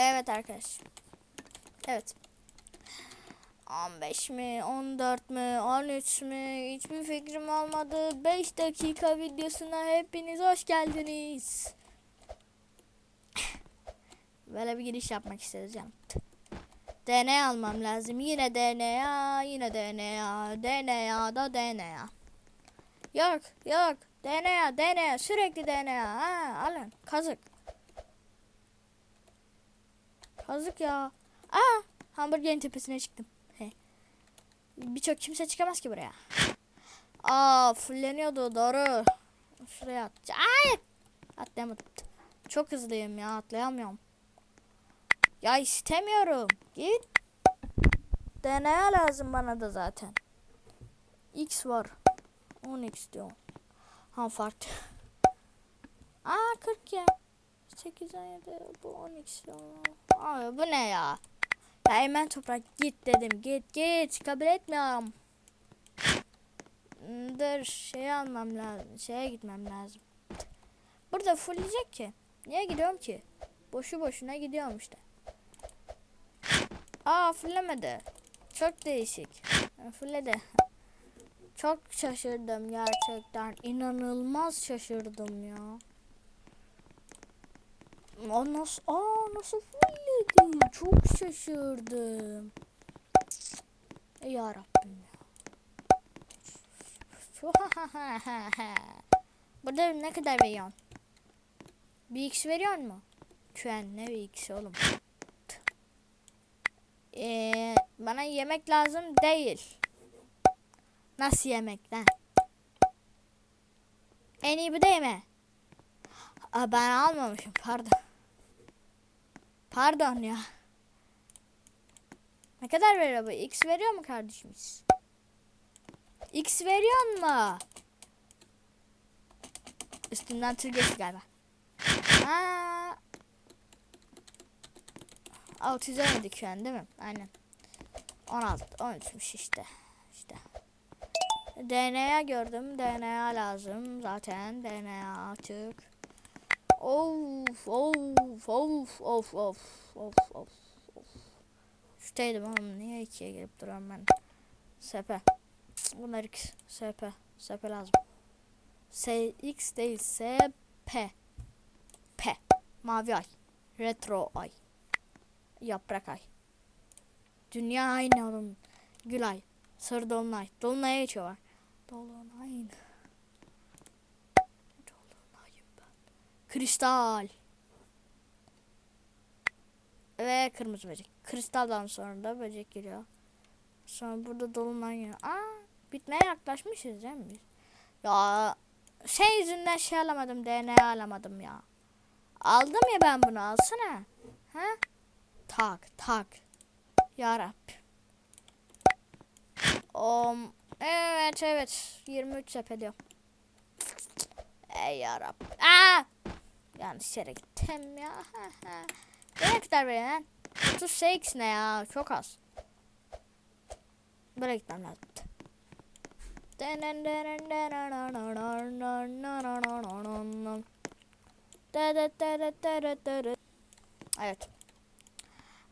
Evet arkadaş. Evet. 15 mi, 14 mü, 13 mü? Hiçbir fikrim olmadı. 5 dakika videosuna hepiniz hoş geldiniz. Böyle bir giriş yapmak istedim canım. DNA almam lazım. Yine DNA, yine DNA, DNA da DNA. Yok, yok. DNA, DNA, sürekli DNA. Ha, alın. Kazık. Kazık ya. Aa, hamburgerin tepesine çıktım. He. Birçok kimse çıkamaz ki buraya. Aa, fulleniyordu doğru. Şuraya at. Ay! Atlayamadım. Çok hızlıyım ya, atlayamıyorum. Ya istemiyorum. Git. DNA lazım bana da zaten. X var. 10x diyorum. Ha farklı. Aa 40 ya. 8 17 bu 10x diyorum. Abi bu ne ya? Ya hemen toprak git dedim. Git git. Kabul etmiyorum. Hmm, Dur şey almam lazım. Şeye gitmem lazım. Burada fullleyecek ki. Niye gidiyorum ki? Boşu boşuna gidiyorum işte. Aa fullemedi. Çok değişik. Fulledi. Çok şaşırdım gerçekten. İnanılmaz şaşırdım ya. O nasıl, aa nasıl fulledi? Çok şaşırdım. Ey yarabbim ya. Burada ne kadar veriyorsun? Bir x veriyor mu? Kuen ne bir x oğlum? Ee, bana yemek lazım değil. Nasıl yemek lan? En iyi bu değil mi? Aa, ben almamışım pardon. Pardon ya. Ne kadar veriyor bu? X veriyor mu kardeşimiz? X veriyor mu? Üstünden tır geçti galiba. Aa. 617 şu an değil mi? Aynen. 16, 13'müş işte. İşte. DNA gördüm. DNA lazım. Zaten DNA açık. Of of of of of of of. Şuradaydım oğlum. Niye ikiye gelip duruyorum ben? Sepe. Bunlar X. Sepe. Sepe lazım. S X değil. S P. P. Mavi ay. Retro ay. Yaprak ay. Dünya aynı oğlum. Gül ay. Sarı dolunay. Dolunay'a geçiyorlar. Dolunay. Dolunayım ben. Kristal. Ve kırmızı böcek. Kristaldan sonra da böcek geliyor. Sonra burada dolunay geliyor. Aa, bitmeye yaklaşmışız değil mi biz? Ya şey yüzünden şey alamadım. DNA alamadım ya. Aldım ya ben bunu alsana. Ha? Tak tak. Yarabbim. Um, evet evet. 23 sepet diyor. Ey yarabbim. Aa! Yanlış yere ya. ne kadar veriyor lan? 38 ne ya? Çok az. Buraya gitmem lazım. Evet.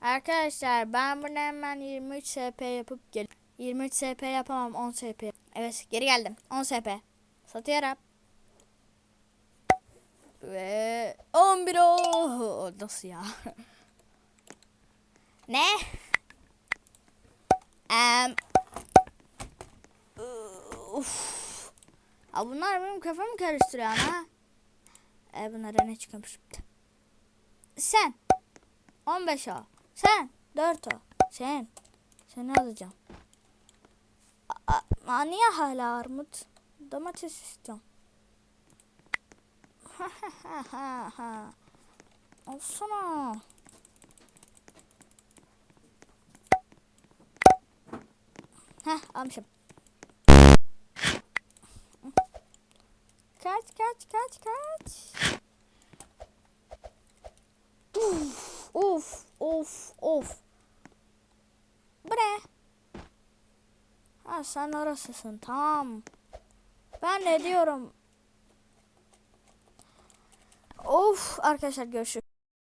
Arkadaşlar ben bunu hemen 23 SP yapıp gel. 23 SP yapamam 10 SP. Evet geri geldim. 10 SP. Satıyorum. Ve 11 o nasıl ya? ne? Em Uf. Ha bunlar benim kafamı karıştırıyor ha. E bunlara ne çıkmış? Sen 15 o. Sen 4 o. Sen. Seni alacağım. Aa, aa, niye hala armut? Domates istiyorum. Ha ha ha ha. Olsana. Heh almışım. Kaç kaç kaç kaç. Uf of of of. Bu ne? Ha sen orasısın tamam. Ben ne diyorum? Of arkadaşlar görüşürüz.